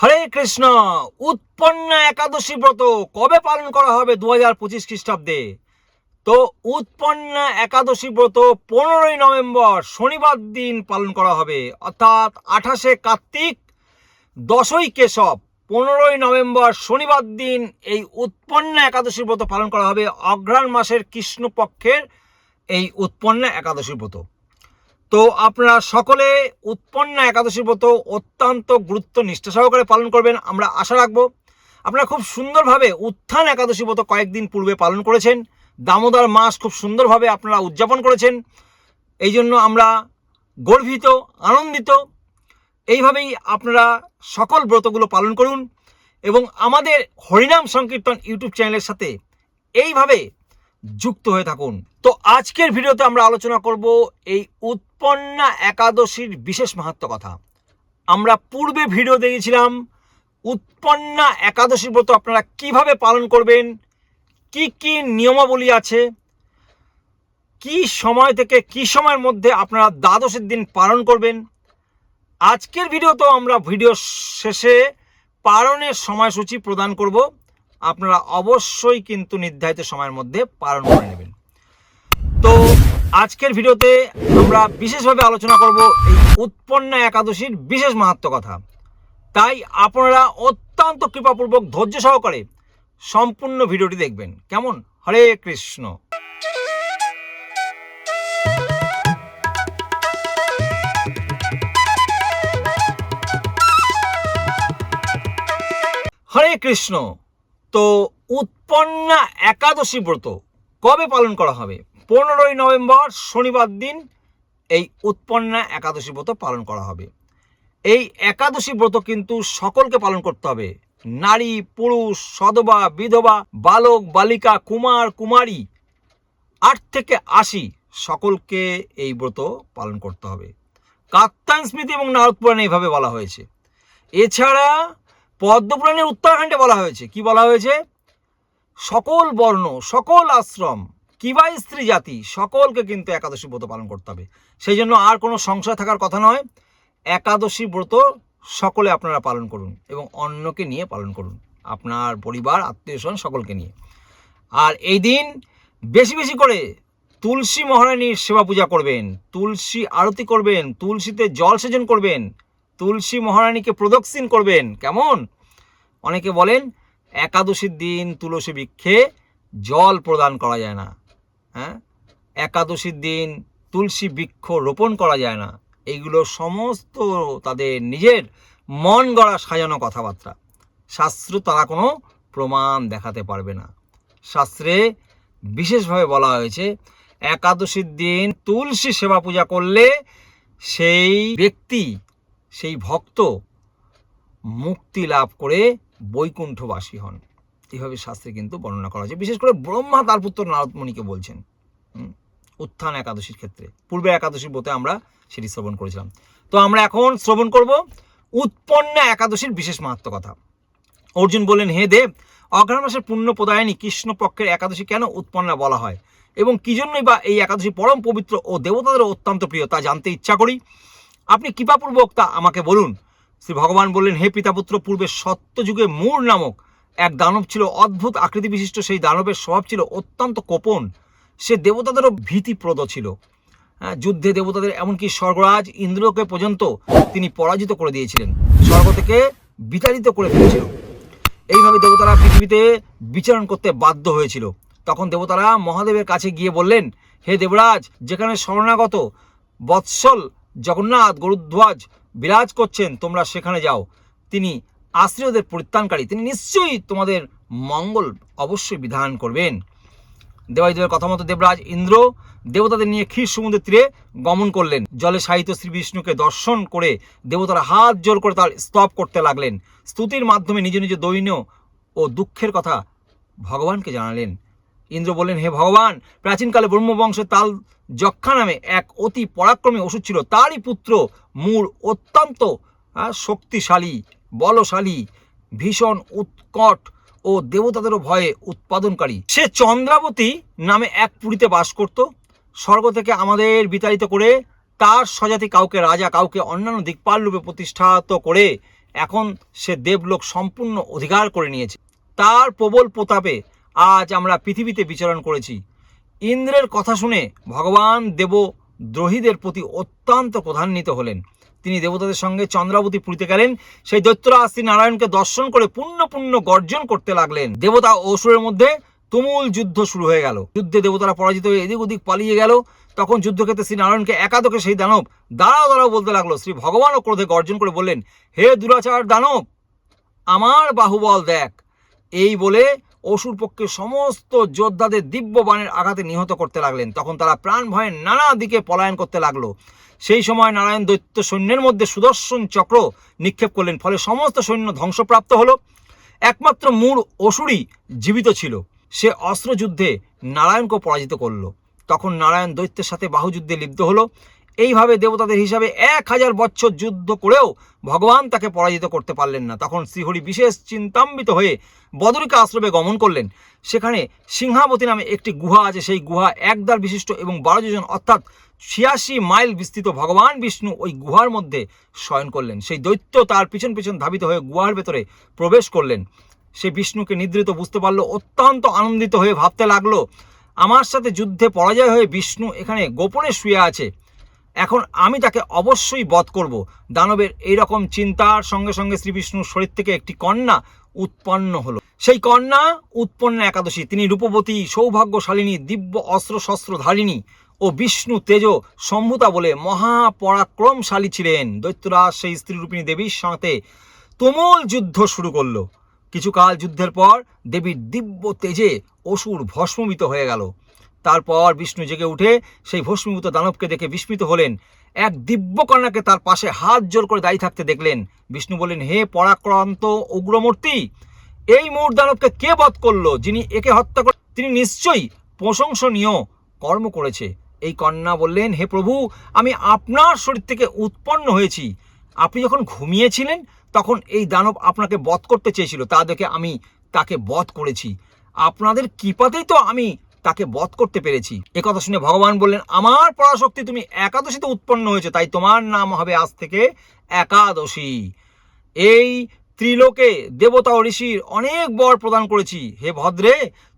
হরে কৃষ্ণ, উৎপন্ন একাদশী ব্রত কবে পালন করা হবে দু হাজার পঁচিশ খ্রিস্টাব্দে? তো উৎপন্ন একাদশী ব্রত পনেরোই নভেম্বর শনিবার দিন পালন করা হবে, অর্থাৎ আঠাশে কার্তিক, দশই কেশব, পনেরোই নভেম্বর শনিবার দিন এই উৎপন্ন একাদশী ব্রত পালন করা হবে অঘ্রাণ মাসের কৃষ্ণপক্ষের এই উৎপন্ন একাদশী ব্রত। তো আপনারা সকলে উৎপন্না একাদশী ব্রত অত্যন্ত গুরুত্ব নিষ্ঠা সহকারে পালন করবেন, আমরা আশা রাখব। আপনারা খুব সুন্দরভাবে উত্থান একাদশী ব্রত কয়েকদিন পূর্বে পালন করেছেন। দামোদর মাস খুব সুন্দরভাবে আপনারা উদযাপন করেছেন। এই জন্য আমরা গর্বিত, আনন্দিত। এইভাবেই আপনারা সকল ব্রতগুলো পালন করুন এবং আমাদের হরিনাম সংকীর্তন ইউটিউব চ্যানেলের সাথে এইভাবে যুক্ত হয়ে থাকুন। তো আজকের ভিডিওতে আমরা আলোচনা করব এই উৎপন্না একাদশীর বিশেষ মাহাত্ম কথা। আমরা পূর্বে ভিডিও দিয়েছিলাম উৎপন্না একাদশী ব্রত আপনারা কীভাবে পালন করবেন, কি কি নিয়মাবলী আছে, কি সময় থেকে কি সময়ের মধ্যে আপনারা দ্বাদশের দিন পালন করবেন। আজকের ভিডিওতেও আমরা ভিডিও শেষে পালনের সময়সূচি প্রদান করব। আপনারা অবশ্যই কিন্তু নির্ধারিত সময়ের মধ্যে পালন করে নেবেন। তো আজকের ভিডিওতে আমরা বিশেষভাবে আলোচনা করব এই উৎপন্না একাদশীর বিশেষ মাহাত্ম কথা। তাই আপনারা অত্যন্ত কৃপাপূর্বক ধৈর্য সহকারে সম্পূর্ণ ভিডিওটি দেখবেন। কেমন? হরে কৃষ্ণ। হরে কৃষ্ণ। তো উৎপন্না একাদশী ব্রত কবে পালন করা হবে? পনেরোই নভেম্বর শনিবার দিন এই উৎপন্না একাদশী ব্রত পালন করা হবে। এই একাদশী ব্রত কিন্তু সকলকে পালন করতে হবে। নারী, পুরুষ, সদবা, বিধবা, বালক, বালিকা, কুমার, কুমারী আট থেকে আশি সকলকে এই ব্রত পালন করতে হবে। কাত্তায়ন স্মৃতি এবং নারদ পুরাণে এইভাবে বলা হয়েছে। এছাড়া পদ্মপুরাণের উত্তরাখণ্ডে বলা হয়েছে। কি বলা হয়েছে? সকল বর্ণ, সকল আশ্রম কিবা স্ত্রী জাতি, সকলকে কিন্তু একাদশী ব্রত পালন করতে হবে। সেই জন্য আর কোনো সংশয় থাকার কথা নয়, একাদশী ব্রত সকলে আপনারা পালন করুন এবং অন্যকে নিয়ে পালন করুন, আপনার পরিবার, আত্মীয় স্বজন সকলকে নিয়ে। আর এই দিন বেশি বেশি করে তুলসী মহারানীর সেবা পূজা করবেন, তুলসী আরতি করবেন, তুলসীতে জল সেচন করবেন, তুলসী মহারানীকে প্রদক্ষিণ করবেন। কেমন? অনেকে বলেন, একাদশীর দিন তুলসী বৃক্ষে জল প্রদান করা যায় না। হ্যাঁ? একাদশীর দিন তুলসী বৃক্ষ রোপণ করা যায় না। এইগুলো সমস্ত তাদের নিজের মন গড়া সাজানো কথাবার্তা। শাস্ত্র তারা কোনো প্রমাণ দেখাতে পারবে না। শাস্ত্রে বিশেষভাবে বলা হয়েছে, একাদশীর দিন তুলসী সেবা পূজা করলে সেই ব্যক্তি, সেই ভক্ত মুক্তি লাভ করে বৈকুণ্ঠবাসী হন। এইভাবে শাস্ত্রে কিন্তু বর্ণনা করা হয়েছে। বিশেষ করে ব্রহ্মা তার পুত্র নারদমণিকে বলছেন উত্থান একাদশীর ক্ষেত্রে। পূর্বে একাদশীর বোতে আমরা সেটি শ্রবণ করেছিলাম। তো আমরা এখন শ্রবণ করব উৎপন্ন একাদশীর বিশেষ মাহাত্ম কথা। অর্জুন বললেন, হে দেব, অঘ্রাণ মাসের পুণ্য প্রদায়নী কৃষ্ণপক্ষের একাদশী কেন উৎপন্না বলা হয়? এবং কি জন্যই বা এই একাদশী পরম পবিত্র ও দেবতাদেরও অত্যন্ত প্রিয় তা জানতে ইচ্ছা করি? আপনি কৃপাপূর্বক তা আমাকে বলুন। শ্রী ভগবান বললেন, হে পিতাপুত্র, পূর্বে সত্যযুগে মূর নামক এক দানব ছিল অদ্ভুত আকৃতি বিশিষ্ট সেই দানবের স্বভাব ছিল অত্যন্ত কোপন। সে দেবতাদেরও ভীতিপ্রদ ছিল। হ্যাঁ, যুদ্ধে দেবতাদের এমনকি স্বর্গরাজ ইন্দ্রকে পর্যন্ত তিনি পরাজিত করে দিয়েছিলেন। স্বর্গ থেকে বিতাড়িত করে ফেলেছিল। এইভাবে দেবতারা পৃথিবীতে বিচরণ করতে বাধ্য হয়েছিল। তখন দেবতারা মহাদেবের কাছে গিয়ে বললেন হে দেবরাজ যেখানে শরণাগত বৎসল জগন্নাথ গরুধ্বজ বিরাজ করছেন তোমরা সেখানে যাও। তিনি আশ্রয়দের পরিত্রাণকারী, তিনি নিশ্চয়ই তোমাদের মঙ্গল অবশ্যই বিধান করবেন। দেবাদিদেবের কথা মতো দেবরাজ ইন্দ্র দেবতাদের নিয়ে ক্ষীর সমুদ্রের তীরে গমন করলেন। জলে সাহিত্য শ্রী বিষ্ণুকে দর্শন করে দেবতারা হাত জোর করে তার স্তব করতে লাগলেন। স্তুতির মাধ্যমে নিজ নিজ দৈন্য ও দুঃখের কথা ভগবানকে জানালেন। ইন্দ্র বললেন, হে ভগবান, প্রাচীনকালে ব্রহ্মবংশের তাল যক্ষা নামে এক অতি পরাক্রমী ওষুধ ছিল। তারই পুত্র মূর অত্যন্ত শক্তিশালী বলশালী, ভীষণ উৎকট ও দেবতাদেরও ভয়ে উৎপাদনকারী। সে চন্দ্রাবতী নামে এক পুরীতে বাস করত। স্বর্গ থেকে আমাদের বিতাড়িত করে তার স্বজাতি কাউকে, রাজা কাউকে অন্যান্য দিকপাল রূপে প্রতিষ্ঠাত করে এখন সে দেবলোক সম্পূর্ণ অধিকার করে নিয়েছে। তার প্রবল প্রতাপে আজ আমরা পৃথিবীতে বিচরণ করেছি। ইন্দ্রের কথা শুনে ভগবান দেব দ্রোহীদের প্রতি অত্যন্ত প্রধান্বিত হলেন। তিনি দেবতাদের সঙ্গে চন্দ্রাবতী পুরীতে গেলেন। সেই দৈত্যরাজ শ্রী নারায়ণকে দর্শন করে পুণ্য পুণ্য গর্জন করতে লাগলেন। দেবতা অসুরের মধ্যে তুমুল যুদ্ধ শুরু হয়ে গেল। যুদ্ধে দেবতারা পরাজিত হয়ে এদিক ওদিক পালিয়ে গেল। তখন যুদ্ধক্ষেত্রে শ্রী নারায়ণকে একাদকে সেই দানব, দাঁড়াও দাঁড়াও বলতে লাগল। শ্রী ভগবানও ক্রোধে গর্জন করে বললেন, হে দুরাচার দানব, আমার বাহুবল দেখ। এই বলে অসুর পক্ষে সমস্ত যোদ্ধাদের দিব্য বাণের আঘাতে নিহত করতে লাগলেন। তখন তারা প্রাণ ভয়ে নানা দিকে পলায়ন করতে লাগল। সেই সময় নারায়ণ দৈত্য সৈন্যের মধ্যে সুদর্শন চক্র নিক্ষেপ করলেন। ফলে সমস্ত সৈন্য ধ্বংসপ্রাপ্ত হলো। একমাত্র মূল অসুরই জীবিত ছিল। সে অস্ত্রযুদ্ধে নারায়ণকে পরাজিত করল। তখন নারায়ণ দৈত্যের সাথে বাহুযুদ্ধে লিপ্ত হলো। এইভাবে দেবতাদের হিসাবে এক হাজার বছর যুদ্ধ করেও ভগবান তাকে পরাজিত করতে পারলেন না। তখন শ্রীহরি বিশেষ চিন্তাম্বিত হয়ে বদরিকা আশ্রমে গমন করলেন। সেখানে সিংহাবতী নামে একটি গুহা আছে। সেই গুহা একদার বিশিষ্ট এবং বারো যোজন অর্থাৎ ছিয়াশি মাইল বিস্তৃত ভগবান বিষ্ণু ওই গুহার মধ্যে শয়ন করলেন। সেই দৈত্য তার পিছন পিছন ধাবিত হয়ে গুহার ভেতরে প্রবেশ করলেন। সে বিষ্ণুকে নিদ্রিত বুঝতে পারল, অত্যন্ত আনন্দিত হয়ে ভাবতে লাগল, আমার সাথে যুদ্ধে পরাজয় হয়ে বিষ্ণু এখানে গোপনে শুয়ে আছে। এখন আমি তাকে অবশ্যই বধ করব। দানবের এইরকম চিন্তার সঙ্গে সঙ্গে শ্রীবিষ্ণুর শরীর থেকে একটি কন্যা উৎপন্ন হলো। সেই কন্যা উৎপন্ন একাদশী, তিনি রূপবতী, সৌভাগ্যশালিনী, দিব্য অস্ত্র শস্ত্রধারিণী ও বিষ্ণু তেজ সম্ভুতা বলে মহাপরাক্রমশালী ছিলেন। দৈত্যরাজ সেই স্ত্রীরূপিণী দেবীর সাথে তুমুল যুদ্ধ শুরু করল। কিছুকাল যুদ্ধের পর দেবীর দিব্য তেজে অসুর ভস্মমিত হয়ে গেল। তারপর বিষ্ণু জেগে উঠে সেই ভস্মীভূত দানবকে দেখে বিস্মিত হলেন। এক দিব্য কন্যাকে তার পাশে হাত জোর করে দাঁড়িয়ে থাকতে দেখলেন। বিষ্ণু বললেন, হে পরাক্রান্ত উগ্রমূর্তি, এই মূর দানবকে কে বধ করল যিনি একে হত্যা করে? তিনি নিশ্চয়ই প্রশংসনীয় কর্ম করেছে। এই কন্যা বললেন, হে প্রভু, আমি আপনার শরীর থেকে উৎপন্ন হয়েছি। আপনি যখন ঘুমিয়েছিলেন, তখন এই দানব আপনাকে বধ করতে চেয়েছিল। তা দেখে আমি তাকে বধ করেছি। আপনাদের কৃপাতেই তো আমি তাকে বধ করতে পেরেছি। এ কথা শুনে ভগবান বললেন, আমার পরাশক্তি তুমি একাদশীতে উৎপন্ন হয়েছে, তাই তোমার নাম হবে আজ থেকে একাদশী। এই ত্রিলোকে দেবতা ও ঋষির অনেক বর প্রদান করেছি। হে ভদ্রে,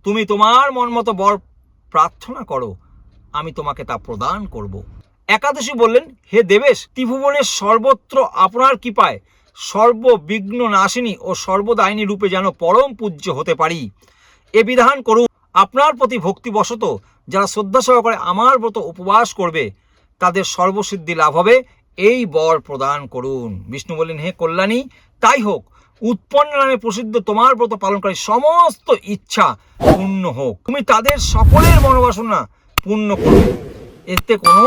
তুমি তোমার মন মতো বর প্রার্থনা করো, আমি তোমাকে তা প্রদান করব। একাদশী বললেন, হে দেবেশ, ত্রিভুবনের সর্বত্র আপনার কৃপায় সর্ববিঘ্ন নাশিনী ও সর্বদায়িনী রূপে যেন পরম পূজ্য হতে পারি। এ বিধান করুন। আপনার প্রতি ভক্তিবশত যারা শ্রদ্ধা সহকারে আমার ব্রত উপবাস করবে, তাদের সর্বসিদ্ধি লাভ হবে। এই বর প্রদান করুন। বিষ্ণু বললেন, হে কল্যাণী, তাই হোক। উৎপন্ন নামে প্রসিদ্ধ তোমার ব্রত পালনকারী সমস্ত ইচ্ছা পূর্ণ হোক। তুমি তাদের সকলের মনোবাসনা পূর্ণ করবে এতে কোনো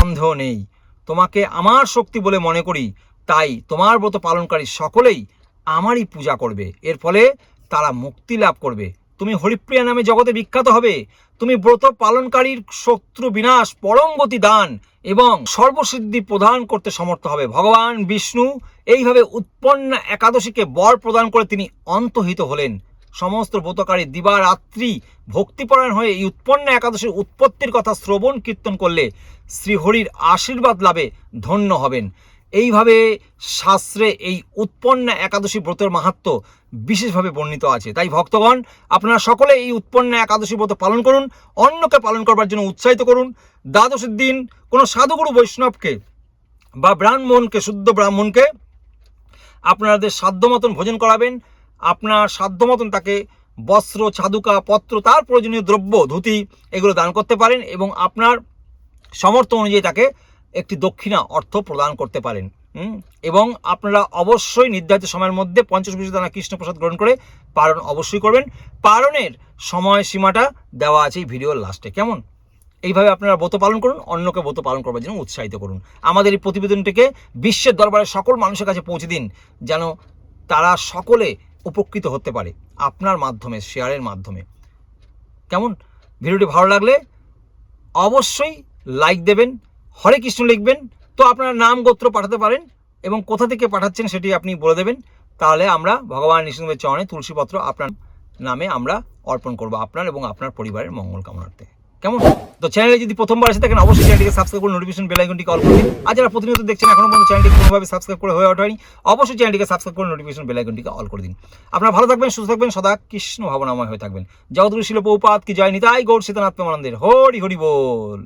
সন্দেহ নেই। তোমাকে আমার শক্তি বলে মনে করি। তাই তোমার ব্রত পালনকারী সকলেই আমারই পূজা করবে। এর ফলে তারা মুক্তি লাভ করবে। তুমি হরিপ্রিয়া নামে জগতে বিখ্যাত হবে। তুমি ব্রত পালনকারীর শত্রু বিনাশ, পরম গতি দান এবং সর্বসিদ্ধি প্রদান করতে সমর্থ হবে। ভগবান বিষ্ণু এইভাবে উৎপন্ন একাদশীকে বর প্রদান করে তিনি অন্তহিত হলেন। সমস্ত ব্রতকারী দিবারাত্রি ভক্তিপরায়ণ হয়ে এই উৎপন্ন একাদশীর উৎপত্তির কথা শ্রবণ কীর্তন করলে শ্রীহরির আশীর্বাদ লাভে ধন্য হবেন। এইভাবে শাস্ত্রে এই উৎপন্ন একাদশী ব্রতের মাহাত্ম বিশেষভাবে বর্ণিত আছে। তাই ভক্তগণ, আপনারা সকলে এই উৎপন্ন একাদশী ব্রত পালন করুন অন্যকে পালন করবার জন্য উৎসাহিত করুন। দ্বাদশীর দিন কোনো সাধুগুরু বৈষ্ণবকে বা ব্রাহ্মণকে, শুদ্ধ ব্রাহ্মণকে আপনাদের সাধ্য মতন ভোজন করাবেন। আপনার সাধ্য মতন তাকে বস্ত্র চাদুকা পত্র, তার প্রয়োজনীয় দ্রব্য, ধুতি এগুলো দান করতে পারেন এবং আপনার সামর্থ্য অনুযায়ী তাকে একটি দক্ষিণা অর্থ প্রদান করতে পারেন এবং আপনারা অবশ্যই নির্ধারিত সময়ের মধ্যে পঞ্চাশ বিশ দানা কৃষ্ণপ্রসাদ গ্রহণ করে পালন অবশ্যই করবেন। পালনের সময় সীমাটা দেওয়া আছে এই ভিডিওর লাস্টে কেমন? এইভাবে আপনারা ব্রত পালন করুন, অন্যকে ব্রত পালন করবার জন্য উৎসাহিত করুন। আমাদের এই প্রতিবেদনটিকে বিশ্বের দরবারে সকল মানুষের কাছে পৌঁছে দিন, যেন তারা সকলে উপকৃত হতে পারে আপনার মাধ্যমে, শেয়ারের মাধ্যমে। কেমন? ভিডিওটি ভালো লাগলে অবশ্যই লাইক দেবেন হরে কৃষ্ণ লিখবেন। তো আপনার নাম গোত্র পাঠাতে পারেন এবং কোথা থেকে পাঠাচ্ছেন সেটি আপনি বলে দেবেন। তাহলে আমরা ভগবান নৃসিংহের চরণে তুলসীপত্র আপনার নামে আমরা অর্পণ করব আপনার এবং আপনার পরিবারের মঙ্গল কামনার্থে। কেমন? তো চ্যানেলে যদি প্রথমবার এসে থাকেন, অবশ্যই চ্যানেলটিকে সাবস্ক্রাইব করে নোটিফিকেশন বেল আইকনটি কল করুন আর যারা প্রতিনিয়ত দেখছেন, এখনও পর্যন্ত চ্যানেলটি কোনোভাবে সাবস্ক্রাইব করে হয়ে ওঠেনি, অবশ্যই চ্যানেলটিকে সাবস্ক্রাইব করে নোটিফিকেশন বেল আইকনটিকে অল করে দিন। আপনারা ভালো থাকবেন, সুস্থ থাকবেন, সদা কৃষ্ণ ভাবনাময় হয়ে থাকবেন। জগৎগুরু শিল পৌপাত কি জয় নিতাই গৌর সীতানাথ প্রেমানন্দের। হরি হরি বল।